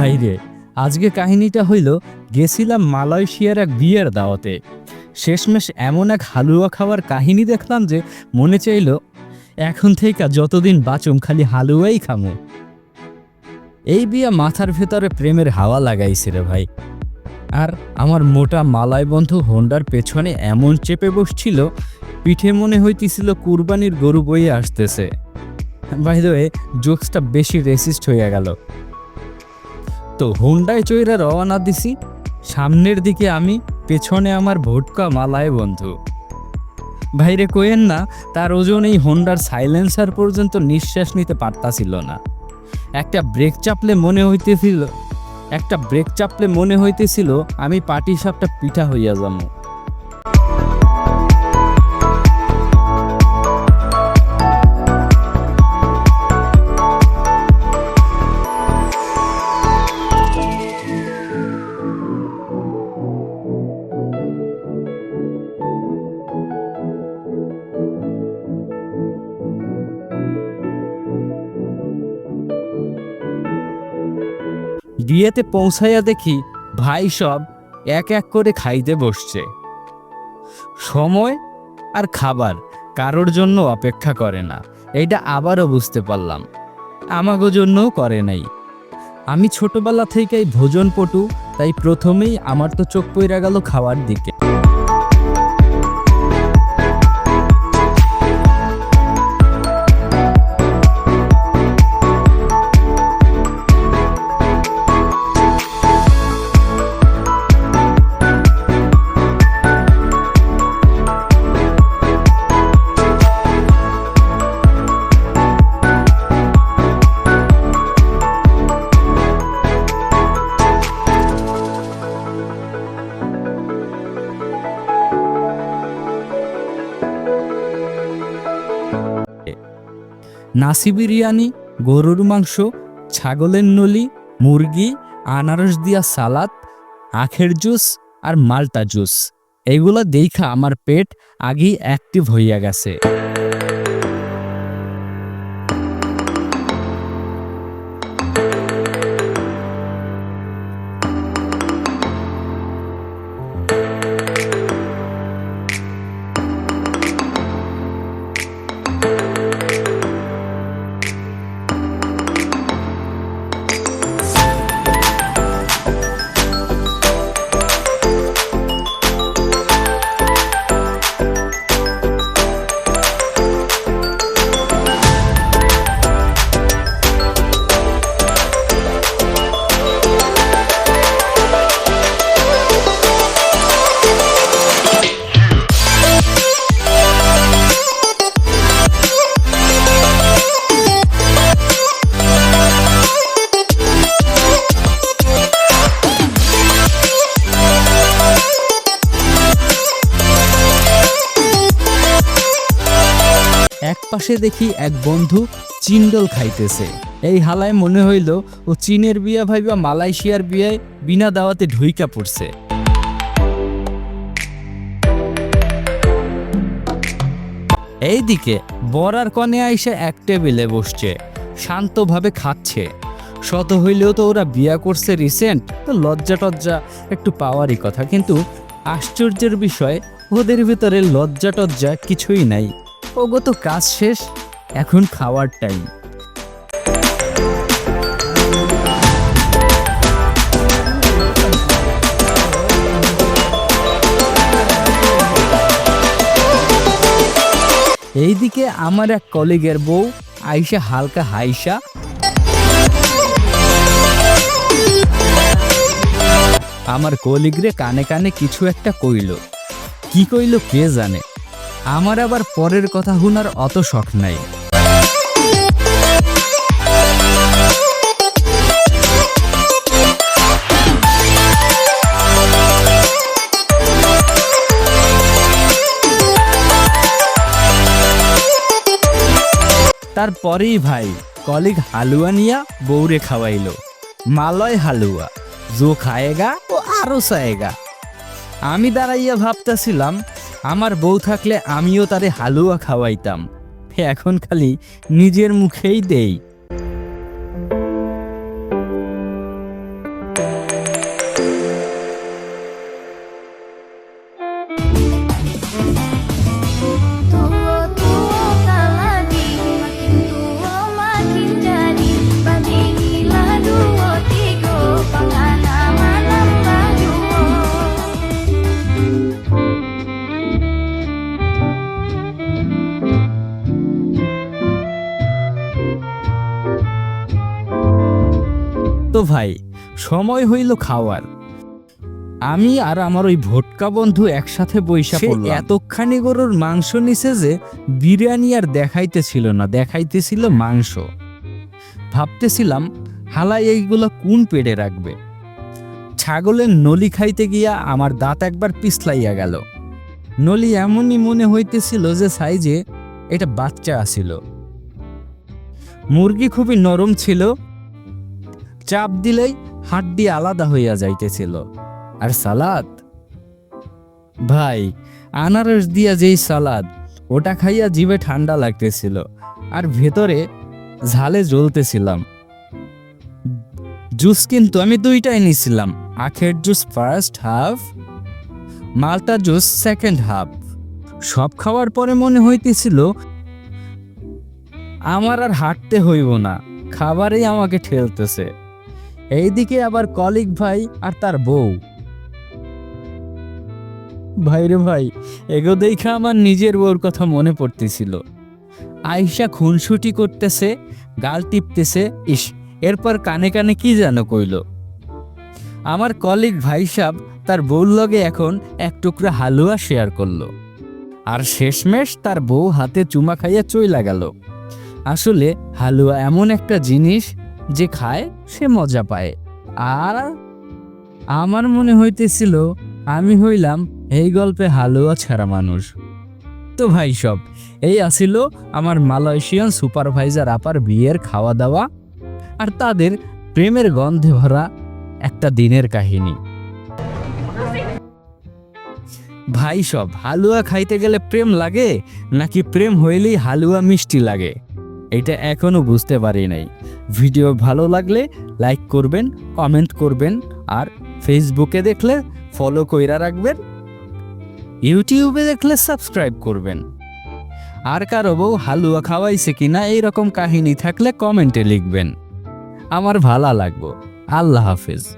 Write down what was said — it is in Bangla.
ভাইরে আজকে কাহিনীটা হইল, গেছিলাম মালয়েশিয়ার এক বিয়ের দাওয়াতে। শেষমেশ এমন এক হালুয়া খাওয়ার কাহিনী দেখলাম যে মনে চাইল, এখন থেকে যতদিন বাঁচুম খালি হালুয়াই খামু। এই বিয়ে মাথার ভেতরে প্রেমের হাওয়া লাগাইছে রে ভাই। আর আমার মোটা মালায় বন্ধু হোন্ডার পেছনে এমন চেপে বসছিল, পিঠে মনে হইতেছিল কুরবানির গরু বইয়ে আসতেছে। বাই দ্য ওয়ে জোকসটা বেশি রেসিস্ট হইয়া গেল। তো হুন্ডায় চৈরা রওনা দিছি। সামনের দিকে আমি, পেছনে আমার ভোটকা মালায় বন্ধু। ভাইরে কোয়েন না, তার ওজন এই হোন্ডার সাইলেন্সার পর্যন্ত নিঃশ্বাস নিতে পারতাছিল না। একটা ব্রেক চাপলে মনে হইতেছিল, একটা ব্রেক চাপলে মনে হইতেছিল, আমি পাটি সাপটা পিঠা হইয়া যাব বিয়েতে পৌঁছাইয়া দেখি ভাই সব এক এক করে খাইতে বসছে। সময় আর খাবার কারোর জন্য অপেক্ষা করে না এটা আবারও বুঝতে পারলাম। আমাগো জন্যও করে নাই। আমি ছোটবেলা থেকেই ভোজন পটু তাই প্রথমেই আমার তো চোখ পইরা গেল খাওয়ার দিকে। নাসি বিরিয়ানি গরুর মাংস, ছাগলের নলি, মুরগি, আনারস দিয়া সালাদ, আখের জুস আর মাল্টা জুস। এগুলো দেখা আমার পেট আগেই অ্যাক্টিভ হইয়া গেছে। পাশে দেখি এক বন্ধু চিন্ডল খাইতেছে। এই হালায় মনে হইল ও চীনের বিয়া ভাইবা মালয়েশিয়ার বিয়ায় বিনা দাওয়াতে ঢুইকা পড়ছে। এইদিকে বর আর কনে আইসা এক টেবিলে বসছে, শান্তভাবে খাচ্ছে। শত হইলেও তো ওরা বিয়া করছে রিসেন্ট, তো লজ্জা টজ্জা একটু পাওয়ারই কথা, কিন্তু আশ্চর্যের বিষয়, ওদের ভিতরে লজ্জা টজ্জা কিছুই নাই। ওগো তো কাজ শেষ, এখন খাওয়ার টাইম এইদিকে আমার এক কলিগের বউ আইসা হালকা হাইসা। আমার কলিগরে কানে কানে কিছু একটা কইল। কি কইল কে জানে? আমার আবার পরের কথা শুনার অত শখ নাই। তারপরেই ভাই, কলিগ হালুয়া নিয়া বৌরে খাওয়াইলো। মালয় হালুয়া, জো খায়েগা ও আরও চায়েগা আমি দাঁড়াইয়া ভাবতেছিলাম আমার বউ থাকলে আমিও তারে হালুয়া খাওয়াইতাম। এখন খালি নিজের মুখেই দেই। তো ভাই সময় হইল খাওয়ার। আমি আর আমার ওই ভোটকা বন্ধু একসাথে বৈশা পড়লাম। এতখানি গরুর মাংস নিছে যে বিরিয়ানি আর দেখাইতেছিল না দেখাইতেছিল মাংস। ভাবতেছিলাম হালাই এইগুলো কোন পেটে রাখবে? ছাগলের নলি খাইতে গিয়া আমার দাঁত একবার পিছলাইয়া গেল। নলি এমনই মনে হইতেছিল যে সাইজে এটা বাচ্চা আসিল মুরগি খুবই নরম ছিল চাপ দিলেই হাড্ডি আলাদা হইয়া যাইতেছিল। আর সালাদ? ভাই, আনারস দিয়া যেই সালাদ, ওটা খাইয়া জিভে ঠান্ডা লাগতেছিল, আর ভেতরে ঝালে জ্বলতেছিলাম। জুস কিন্তু আমি দুইটাই নিছিলাম, আখের জুস ফার্স্ট হাফ মালটা জুস সেকেন্ড হাফ সব খাওয়ার পরে মনে হইতেছিল, আমার আর হাঁটতে হইব না, খাবারেই আমাকে ঠেলতেছে। এইদিকে আবার কলিগ ভাই আর তার বউ। ভাইরে ভাই, এগো দেখা আমার নিজের বউর কথা মনে পড়তেছিল। আয়সা খুনসুটি করতেছে, গাল টিপতেছে, ইস, এরপর কানে কানে কি যেন কইল। আমার কলিগ ভাই সাব তার বউর লগে এখন এক টুকরা হালুয়া শেয়ার করল। আর শেষমেশ তার বউ হাতে চুমা খাইয়া চইলা গেল। আসলে হালুয়া এমন একটা জিনিস যে খায়, সে মজা পায়। আর আমার মনে হইতেছিল আমি হইলাম এই গল্পে হালুয়া ছাড়া মানুষ। তো ভাই সব, এই আসিল আমার মালয়েশিয়ান সুপারভাইজার আপার বিয়ের খাওয়া দাওয়া আর তাদের প্রেমের গন্ধে ভরা একটা দিনের কাহিনী। ভাই সব, হালুয়া খাইতে গেলে প্রেম লাগে নাকি প্রেম হইলেই হালুয়া মিষ্টি লাগে? এটা এখনও বুঝতে পারি নাই। ভিডিও ভালো লাগলে লাইক করবেন, কমেন্ট করবেন আর ফেসবুকে দেখলে ফলো কইরা রাখবেন। ইউটিউবে দেখলে সাবস্ক্রাইব করবেন। আর কারও বউ হালুয়া খাওয়াইছে কিনা এইরকম কাহিনী থাকলে কমেন্টে লিখবেন। আমার ভালো লাগবো। আল্লাহ হাফেজ।